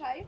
мішаю.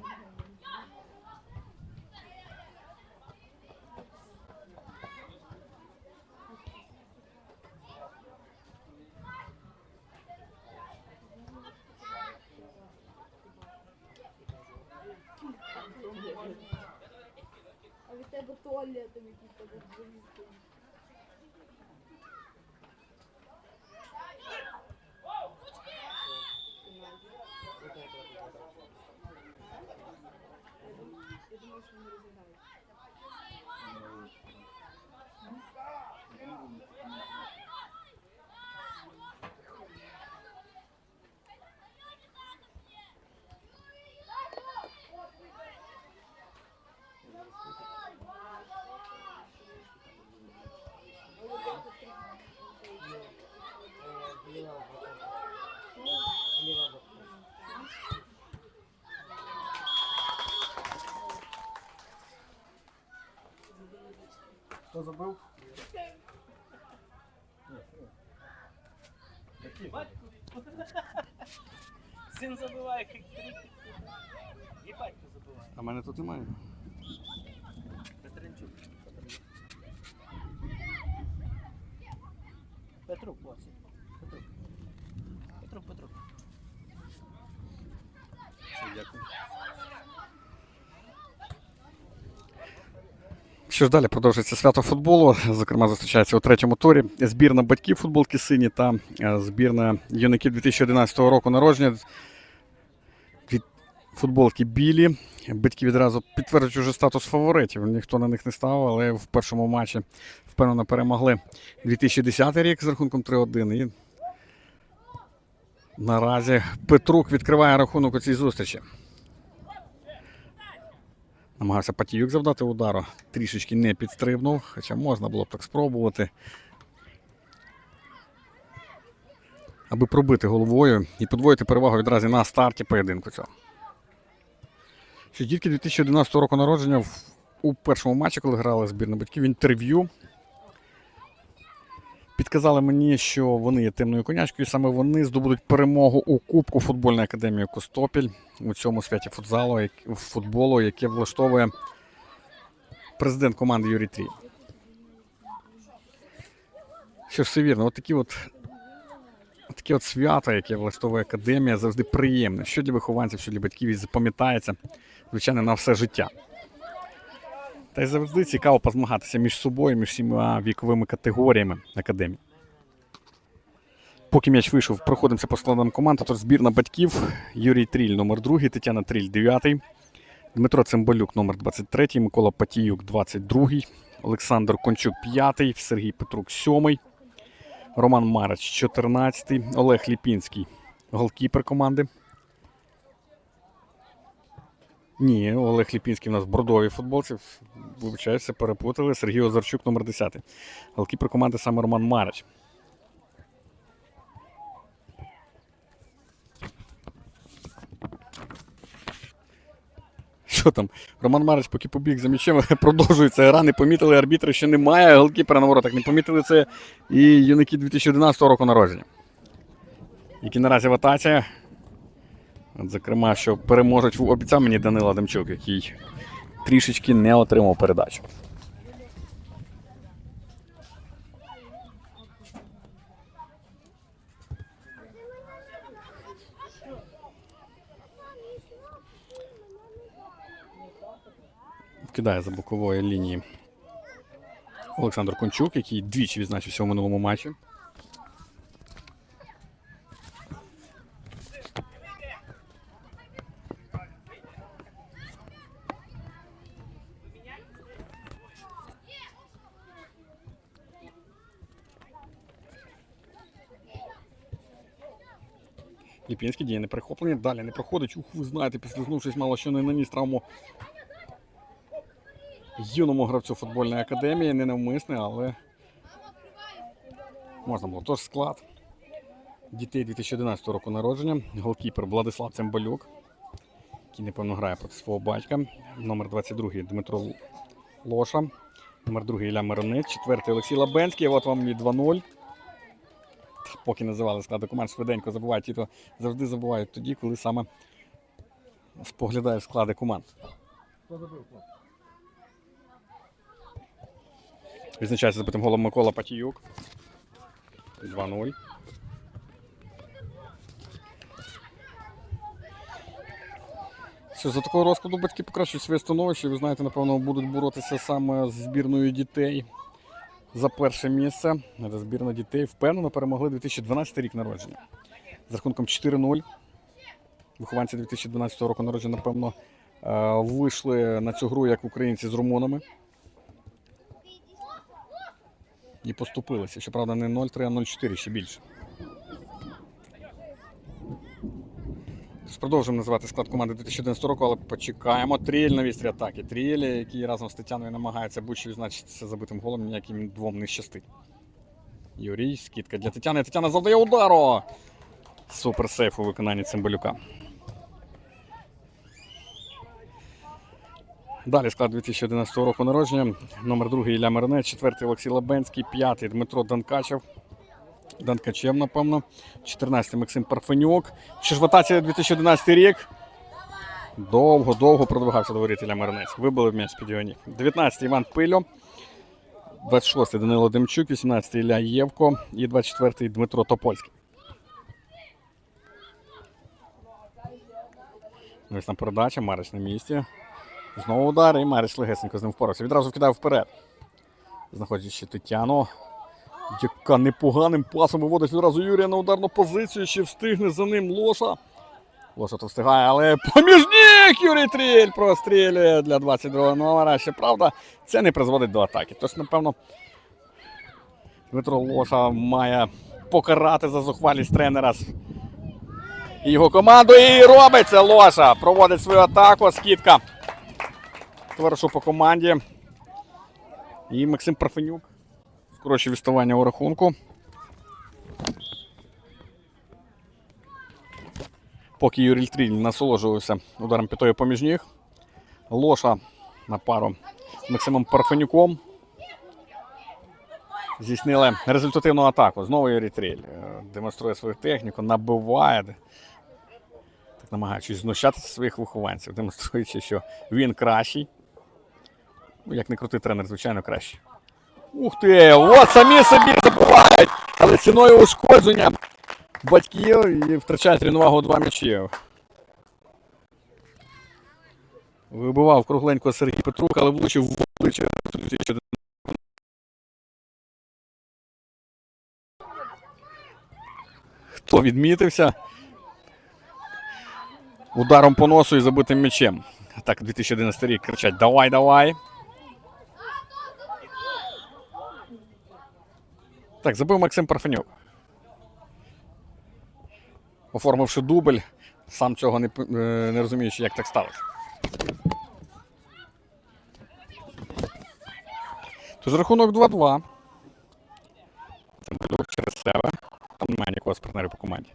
А від тебе туалет там якийсь тебе завіски. Я думаю, що вони розглядають. Хто забив? Син забиває хитрик. І батько забиває. А мене тут немає. Петренчук. Петрук, ось. Петрук. Петрук, Петрук. Все, дякую. Що ж далі продовжується свято футболу. Зокрема, зустрічається у третьому турі збірна батьків футболки сині та е, збірна юнаків 2011 року народження. Дві футболки білі. Батьки відразу підтверджують вже статус фаворитів. Ніхто на них не ставив, але в першому матчі впевнено перемогли 2010 рік з рахунком 3-1. І наразі Петрук відкриває рахунок у цій зустрічі. Намагався Патіюк завдати удару. Трішечки не підстрибнув, хоча можна було б так спробувати. Аби пробити головою і подвоїти перевагу відразу на старті поєдинку цього. Ще дітки 2011 року народження у першому матчі, коли грали збірна батьків, інтерв'ю підказали мені, що вони є темною конячкою, і саме вони здобудуть перемогу у Кубку футбольної академії Костопіль у цьому святі футзалу, футболу, яке влаштовує президент команди Юрій Трій. Що ж, все вірно, от такі от такі от свята, яке влаштовує академія, завжди приємне. Що для вихованців, що для батьків і запам'ятається, звичайно, на все життя. Та й завжди цікаво позмагатися між собою, між всіма віковими категоріями академії. Поки м'яч вийшов, проходимося по складам команд. Тож збірна батьків. Юрій Тріль, номер 2, Тетяна Тріль, 9, Дмитро Цимбалюк, номер 23, Микола Патіюк, 22, Олександр Кончук, 5, Сергій Петрук, 7, Роман Марач, 14, Олег Ліпінський, голкіпер команди. Ні, Олег Ліпінський у нас в бордовій футболці. Вибачаюся, перепутали. Сергій Озарчук, номер 10. Голкіпер команди саме Роман Марач. Що там? Роман Марич, поки побіг за м'ячем, продовжується гра. Не помітили арбітри, що немає. Голкіпера на воротах не помітили це. І юнаки 2011 року народження. Які наразі в атаці. Зокрема, що переможуть обіцяв мені Данила Демчук, який трішечки не отримав передачу. Кидає за бокової лінії Олександр Кончук, який двічі відзначився у минулому матчі. Ліпінський діє не перехоплення, далі не проходить. Ух, ви знаєте, підслизнувшись, мало що не наніс травму юному гравцю футбольної академії, не навмисне, але можна було. Тож склад дітей 2011 року народження, голкіпер Владислав Цимбалюк, який, напевно, грає проти свого батька. Номер 22 Дмитро Лоша, номер 2 Ілля Миронець, четвертий Олексій Лабенський. От вам і 2-0. Поки називали склади команд швиденько забувають, ті, то завжди забувають тоді, коли саме споглядаєш склади команд. Відзначається забитим голом Микола Патіюк. 2-0. Що за такого розкладу батьки покращують своє становище. Ви знаєте, напевно, будуть боротися саме з збірною дітей за перше місце. Це збірна дітей впевнено перемогли 2012 рік народження. З рахунком 4-0. Вихованці 2012 року народження, напевно, е, вийшли на цю гру як українці з румунами. І поступилися. Щоправда, не 0-3, а 0-4 ще більше. Продовжуємо називати склад команди 2011 року, але почекаємо. Тріель на вістрі атаки. Тріель, який разом з Тетяною намагається будь-що відзначитися забитим голом, ніяким двом не щастить. Юрій, скидка для Тетяни. Тетяна завдає удару. Супер сейф у виконанні Цимбалюка. Далі склад 2011 року народження. Номер 2 Ілля Миронець, четвертий Олексій Лабенський, п'ятий Дмитро Данкачев. Данкачев, напевно. 14 Максим Парфенюк. Чешватація 2011 рік. Довго, довго продвигався до воріт Ілля Вибили в м'яч під його ніг. 19 Іван Пильо. 26-й Данило Демчук, 18-й Ілля Євко і 24-й Дмитро Топольський. Ось там передача, Марич на місці. Знову удар і Марич легесенько з ним впорався. Відразу вкидав вперед. Знаходячи Тетяну. Яка непоганим пасом виводить відразу Юрія на ударну позицію. Ще встигне за ним Лоша. Лоша то встигає, але поміжник Юрій Тріль прострілює для 22 номера. Ще правда, це не призводить до атаки. Тож, напевно, Дмитро Лоша має покарати за зухвалість тренера його команду. І робить це Лоша. Проводить свою атаку. Скидка. Товаришу по команді. І Максим Парфенюк. Скорочує відставання у рахунку. Поки Юрій Тріль насолоджувався ударом п'ятої поміж ніг. Лоша на пару з Максимом Парфенюком. Здійснили результативну атаку. Знову Юрій Тріль е, демонструє свою техніку, набиває, так намагаючись знущатися своїх вихованців, демонструючи, що він кращий. Ну, як не крутий тренер, звичайно, кращий. Ух ти! От самі собі забувають! Але ціною ушкодження батьків і втрачають рівновагу два м'ячі. Вибивав кругленько Сергій Петрук, але влучив в обличчя. Хто відмітився? Ударом по носу і забитим м'ячем. Так, 2011 рік кричать: Давай, давай! Так, забив Максим Парфенюк. Оформивши дубль, сам цього не, е, не розуміючи, як так сталося. Тож рахунок 2-2. Цимбалюк через себе. Там немає нікого з по команді.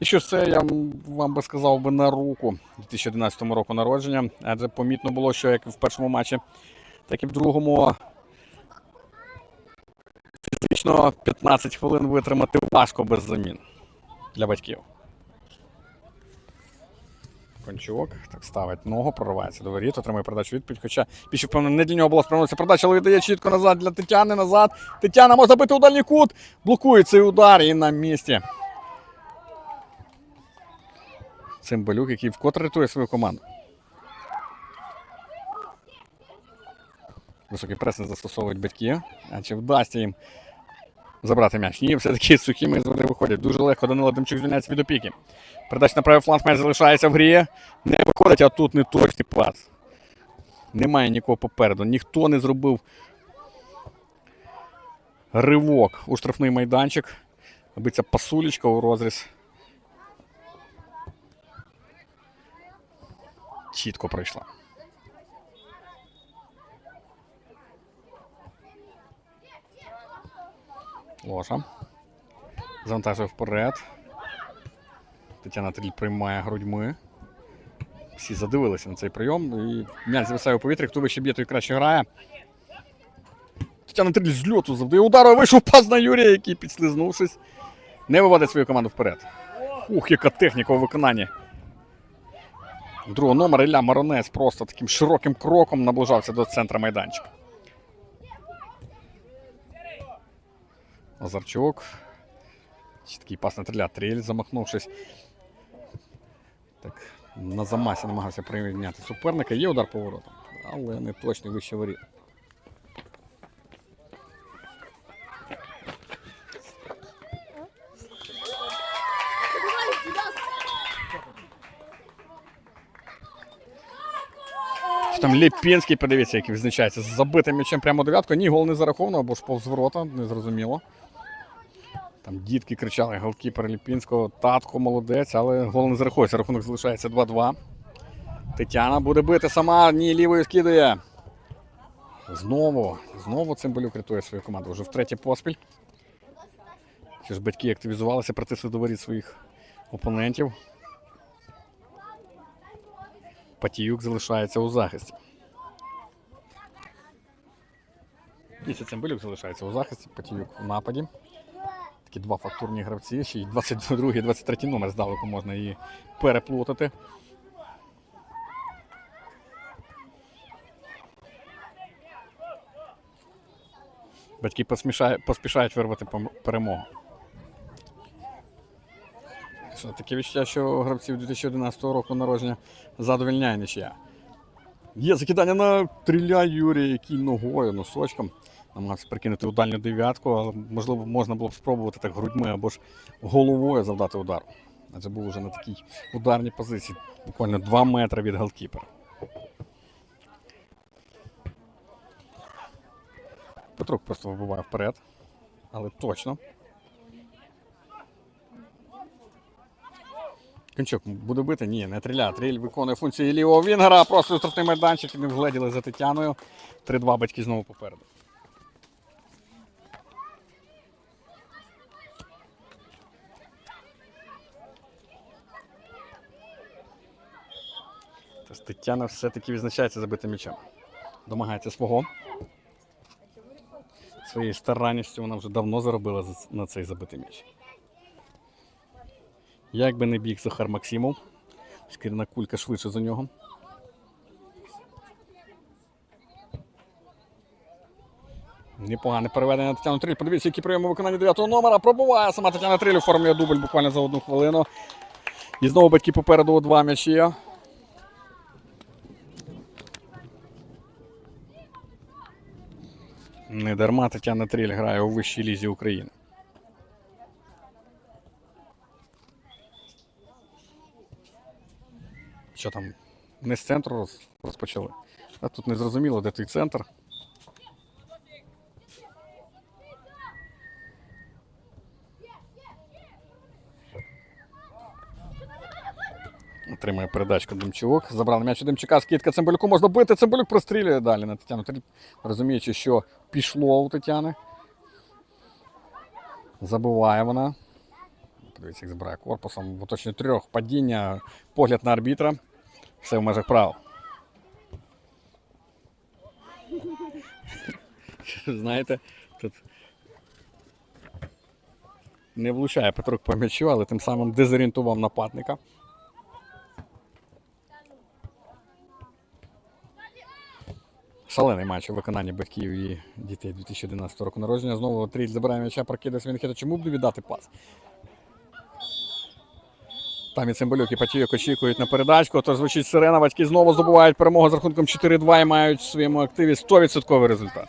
І що ж це, я вам би сказав би на руку 2011 року народження. Адже помітно було, що як в першому матчі, так і в другому фізично 15 хвилин витримати важко без замін для батьків. Кончук так ставить ногу, проривається до воріт, отримує передачу відповідь. Хоча більше впевнено, не для нього була спрямована ця передача, але віддає чітко назад для Тетяни. Назад. Тетяна може бити у дальній кут. Блокує цей удар і на місці. Цимбалюк, який вкотре рятує свою команду. Високий пресинг застосовують батьки. А чи вдасться їм забрати м'яч? Ні, все-таки сухими води виходять. Дуже легко Данило Демчук звільняється від опіки. Передача на правий фланг м'яч залишається в грі. Не виходить, а тут не точний пас. Немає нікого попереду. Ніхто не зробив ривок у штрафний майданчик. Аби ця пасулечка у розріз. Чітко пройшла. Ложа. Завантажує вперед. Тетяна Тріль приймає грудьми. Всі задивилися на цей прийом. І м'яч зависає у повітрі. Хто вище б'є, той краще грає. Тетяна Тріль з льоту завдає удару. Вийшов пас на Юрія, який, підслизнувшись, не виводить свою команду вперед. Ух, яка техніка у виконанні. Другого номера Ілля Маронець просто таким широким кроком наближався до центра майданчика. Озарчук. Чіткий пас на триля. Тріль, замахнувшись. Так, на замасі намагався прийняти суперника. Є удар поворотом, але не точний вище воріт. Що Там Ліпінський, подивіться, який відзначається з забитим м'ячем прямо дев'ятку. Ні, гол не зараховано, або ж повз ворота, незрозуміло. Там дітки кричали, голкіпер Ліпінського, татко молодець, але гол не зараховується. Рахунок залишається 2-2. Тетяна буде бити сама, ні, лівою скидає. Знову, знову Цимбалюк рятує свою команду. Вже втретє поспіль. Що ж батьки активізувалися, притисли до воріт своїх опонентів. Патіюк залишається у захисті. Після Цимбалюк залишається у захисті, Патіюк у нападі. Такі два фактурні гравці, ще й 22 і 23 номер здалеку можна її переплутати. Батьки поспішають, вирвати перемогу. Таке відчуття, що гравців 2011 року народження задовільняє нічия. Є закидання на триля Юрія, який ногою, носочком. Намагався прикинути у дальню дев'ятку, але можливо можна було б спробувати так грудьми або ж головою завдати удар. Адже був уже на такій ударній позиції, буквально 2 метри від голкіпера. Петрук просто вибиває вперед, але точно. Кончук буде бити? Ні, не триля. Триль виконує функції лівого Вінгера. Просто штрафний майданчик, і не вгледіли за Тетяною. 3-2 батьки знову попереду. Тетяна все-таки відзначається забитим м'ячем. Домагається свого. Своєю старанністю вона вже давно заробила на цей забитий м'яч. Як би не біг Захар Максимов, шкірна кулька швидше за нього. Непогане переведення на Тетяну Триль. Подивіться, які прийоми виконання 9 номера. Пробуває сама Тетяна Триль, оформлює дубль буквально за одну хвилину. І знову батьки попереду у два м'ячі. Не дарма Тетяна Триль грає у вищій лізі України. Що там? Не з центру роз- розпочали. А тут не зрозуміло, де той центр. Отримує передачку Демчук. Забрали м'яч у Демчука. Скидка Цимбалюку можна бити. Цимбалюк прострілює далі на Тетяну. Розуміючи, що пішло у Тетяни. Забиває вона. Подивіться, як збирає корпусом. В оточенні трьох падіння, погляд на арбітра. Все в межах прав. Знаєте, тут не влучає Петрук по м'ячу, але тим самим дезорієнтував нападника. Шалений матч у виконанні батьків і дітей 2011 року народження. Знову Тріль забирає м'яча, прокидає Свінхета. Чому б не віддати пас? Там і Цимбалюк, і Патіюк очікують на передачку. То звучить сирена. Батьки знову здобувають перемогу з рахунком 4-2 і мають в своєму активі 100% результат.